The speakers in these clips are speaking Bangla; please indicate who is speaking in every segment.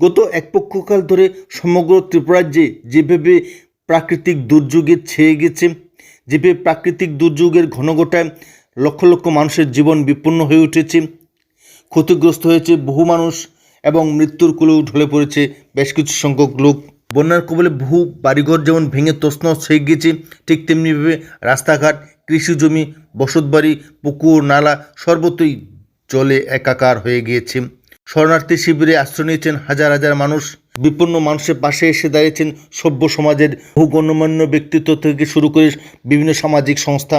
Speaker 1: গত এক পক্ষকাল ধরে সমগ্র ত্রিপুরাজ্যে যেভাবে প্রাকৃতিক দুর্যোগে ছেয়ে গেছে, যেভাবে প্রাকৃতিক দুর্যোগের ঘনঘটায় লক্ষ লক্ষ মানুষের জীবন বিপন্ন হয়ে উঠেছে, ক্ষতিগ্রস্ত হয়েছে বহু মানুষ এবং মৃত্যুর কুলেও ঢলে পড়েছে বেশ কিছু সংখ্যক লোক। বন্যার কবলে বহু বাড়িঘর যেমন ভেঙে তছনছ হয়ে গিয়েছে ঠিক তেমনিভাবে রাস্তাঘাট, কৃষি জমি, বসতবাড়ি, পুকুর, নালা সর্বত্রই জলে একাকার হয়ে গিয়েছে। শরণার্থী শিবিরে আশ্রয় নিয়েছেন হাজার হাজার মানুষ। বিপন্ন মানুষের পাশে এসে দাঁড়িয়েছেন সভ্য সমাজের বহু গণ্যমান্য ব্যক্তিত্ব থেকে শুরু করে বিভিন্ন সামাজিক সংস্থা।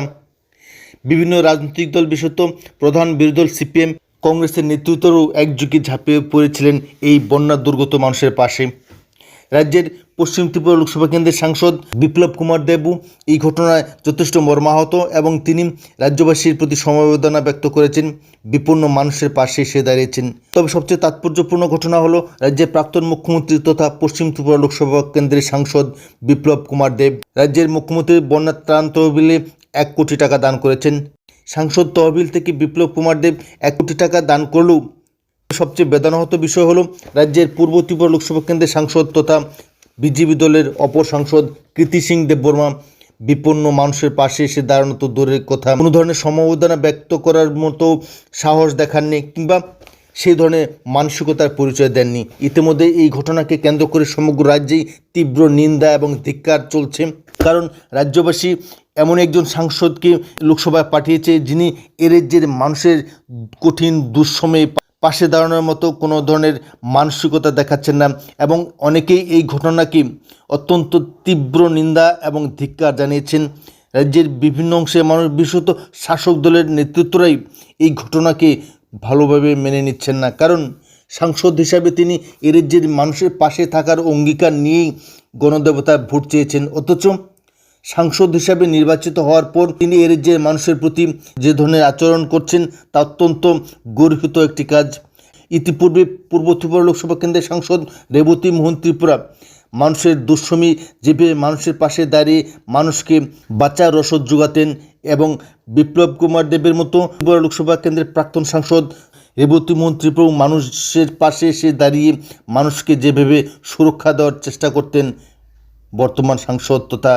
Speaker 1: বিভিন্ন রাজনৈতিক দল বিশেষত প্রধান বিরোধী দল সিপিএম, কংগ্রেসের নেতৃত্বেরও একযোগে ঝাঁপিয়ে পড়েছিলেন এই বন্যা দুর্গত মানুষের পাশে। রাজ্যের পশ্চিম ত্রিপুরা লোকসভা কেন্দ্রের সাংসদ বিপ্লব কুমার দেবু এই ঘটনায় যথেষ্ট মর্মাহত এবং তিনি রাজ্যবাসীর প্রতি সমবেদনা ব্যক্ত করেছেন। বিপন্ন মানুষের পাশে এসে দাঁড়িয়েছেন। তবে সবচেয়ে তাৎপর্যপূর্ণ ঘটনা হলো রাজ্যের প্রাক্তন মুখ্যমন্ত্রী তথা পশ্চিম ত্রিপুরা লোকসভা কেন্দ্রের সাংসদ বিপ্লব কুমার দেব রাজ্যের মুখ্যমন্ত্রী বন্যা ত্রাণ তহবিলে এক কোটি টাকা দান করেছেন। সাংসদ তহবিল থেকে বিপ্লব কুমার দেব এক কোটি টাকা দান করলেও সবচেয়ে বেদনাহত বিষয় হলো রাজ্যের পূর্ব ত্রিপুরা লোকসভা কেন্দ্রের সাংসদ তথা বিজেপি দলের অপর সাংসদ কৃতি সিং দেববর্মা বিপন্ন মানুষের পাশে এসে দাঁড়ানো তো দূরের কথা। কোনো ধরনের সমবেদনা ব্যক্ত করার মতো সাহস দেখাননি কিংবা সেই ধরনের মানসিকতার পরিচয় দেননি। ইতিমধ্যে এই ঘটনাকে কেন্দ্র করে সমগ্র রাজ্যেই তীব্র নিন্দা এবং ধিক্কার চলছে। কারণ রাজ্যবাসী এমন একজন সাংসদকে লোকসভায় পাঠিয়েছে যিনি এ রাজ্যের মানুষের কঠিন, দুঃসময়ে পাশে দাঁড়ানোর মতো কোনো ধরনের মানসিকতা দেখাচ্ছেন না। এবং অনেকেই এই ঘটনাকে অত্যন্ত তীব্র নিন্দা এবং ধিক্কার জানিয়েছেন। রাজ্যের বিভিন্ন অংশে মানুষ বিশেষত শাসক দলের নেতৃত্বরাই এই ঘটনাকে ভালোভাবে মেনে নিচ্ছেন না। কারণ সাংসদ হিসাবে তিনি এ রাজ্যের মানুষের পাশে থাকার অঙ্গীকার নিয়েই গণদেবতা ভোট চেয়েছেন। অথচ সাংসদ হিসাবে নির্বাচিত হওয়ার পর তিনি এর যে মানুষের প্রতি যে ধরনের আচরণ করছেন, তা অত্যন্ত গর্হিত একটি কাজ। ইতিপূর্বে পূর্ব ত্রিপুরা লোকসভা কেন্দ্রের সাংসদ রেবতী মোহন ত্রিপুরা মানুষের দুঃসমী যেভাবে মানুষের পাশে দাঁড়িয়ে মানুষকে বাঁচার রসদ যোগাতেন এবং বিপ্লব কুমার দেবের মতো ত্রিপুরা লোকসভা কেন্দ্রের প্রাক্তন সাংসদ রেবতী মোহন ত্রিপুরা মানুষের পাশে এসে দাঁড়িয়ে মানুষকে যেভাবে সুরক্ষা দেওয়ার চেষ্টা করতেন বর্তমান সাংসদ তথা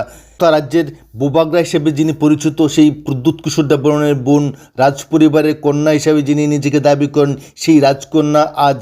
Speaker 1: রাজ্যের বোবাগরা হিসেবে যিনি পরিচিত, সেই প্রদ্যুৎ কিশোর দেববর্মনের বোন, রাজপরিবারের কন্যা হিসাবে যিনি নিজেকে দাবি করেন, সেই রাজকন্যা আজ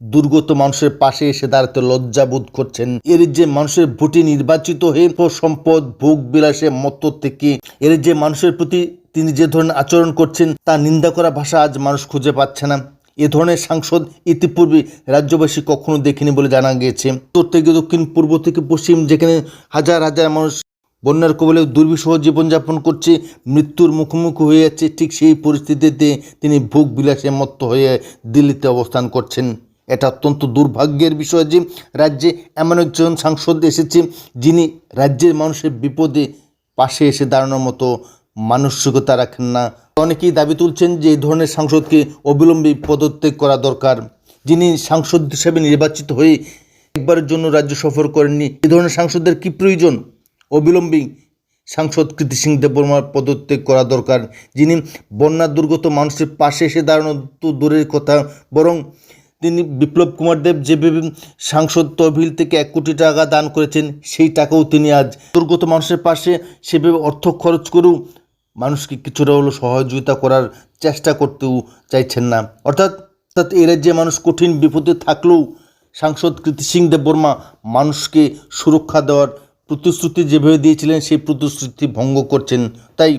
Speaker 1: দুর্গত মানুষের পাশে এসে দাঁড়াতে লজ্জা বোধ করছেন। এর যে মানুষের ভোটে নির্বাচিত হয়ে সম্পদ, ভোগ বিলাসে মত থেকে এর যে মানুষের প্রতি তিনি যে ধরনের আচরণ করছেন তা নিন্দা করা ভাষা আজ মানুষ খুঁজে পাচ্ছে না। এ ধরনের সাংসদ ইতিপূর্বে রাজ্যবাসী কখনো দেখেনি বলে জানা গিয়েছে। উত্তর থেকে দক্ষিণ, পূর্ব থেকে পশ্চিম, যেখানে হাজার হাজার মানুষ বন্যার কবলে দুর্বিষহ জীবনযাপন করছে, মৃত্যুর মুখোমুখি হয়ে যাচ্ছে, ঠিক সেই পরিস্থিতিতে তিনি ভোগ বিলাসে মত্ত হয়ে দিল্লিতে অবস্থান করছেন। এটা অত্যন্ত দুর্ভাগ্যের বিষয় যে রাজ্যে এমন একজন সাংসদ এসেছে, যিনি রাজ্যের মানুষের বিপদে পাশে এসে দাঁড়ানোর মতো মানসিকতা রাখেন না। অনেকেই দাবি তুলছেন যে এই ধরনের সাংসদকে অবিলম্বে পদত্যাগ করা দরকার। যিনি সাংসদ হিসেবে নির্বাচিত হয়ে একবারের জন্য রাজ্য সফর করেননি এই ধরনের সাংসদদের কি প্রয়োজন? অবিলম্বে সাংসদ কৃতি সিং দেববর্মার পদত্যাগ করা দরকার, যিনি বন্যা দুর্গত মানুষের পাশে এসে দাঁড়ানো তো দূরের কথা, বরং তিনি বিপ্লব কুমার দেব যেভাবে সাংসদ তহবিল থেকে এক কোটি টাকা দান করেছেন, সেই টাকাও তিনি আজ দুর্গত মানুষের পাশে সেভাবে অর্থ খরচ করেও মানুষকে কিছুটা হলো সহযোগিতা করার চেষ্টা করতেও চাইছেন না। অর্থাৎ অর্থাৎ এ রাজ্যে মানুষ কঠিন বিপদে থাকলেও সাংসদ কৃতি সিং দেববর্মা মানুষকে সুরক্ষা দেওয়ার প্রতিশ্রুতি যেভাবে দিয়েছিলেন, সেই প্রতিশ্রুতি ভঙ্গ করছেন। তাই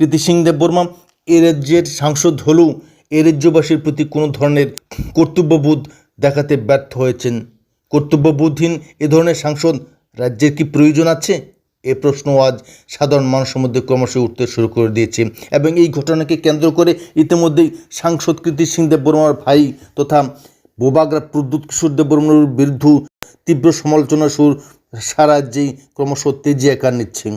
Speaker 1: কৃতি সিং দেববর্মা এ রাজ্যের সাংসদ হলেও এ রাজ্যবাসীর প্রতি কোনো ধরনের কর্তব্যবোধ দেখাতে ব্যর্থ হয়েছেন। কর্তব্যবোধহীন এ ধরনের সাংসদ রাজ্যের কি প্রয়োজন আছে? এ প্রশ্ন আজ সাধারণ মানুষের মধ্যে ক্রমশ উঠতে শুরু করে দিয়েছে এবং এই ঘটনাকে কেন্দ্র করে ইতিমধ্যেই সাংসদ কৃতি সিং দেববর্মার ভাই তথা বোবাগরা প্রদ্যুৎ কিশোর দেববর্মার বিরুদ্ধ তীব্র সমালোচনা সুর সারা রাজ্যেই ক্রমশ তেজি আকার নিচ্ছে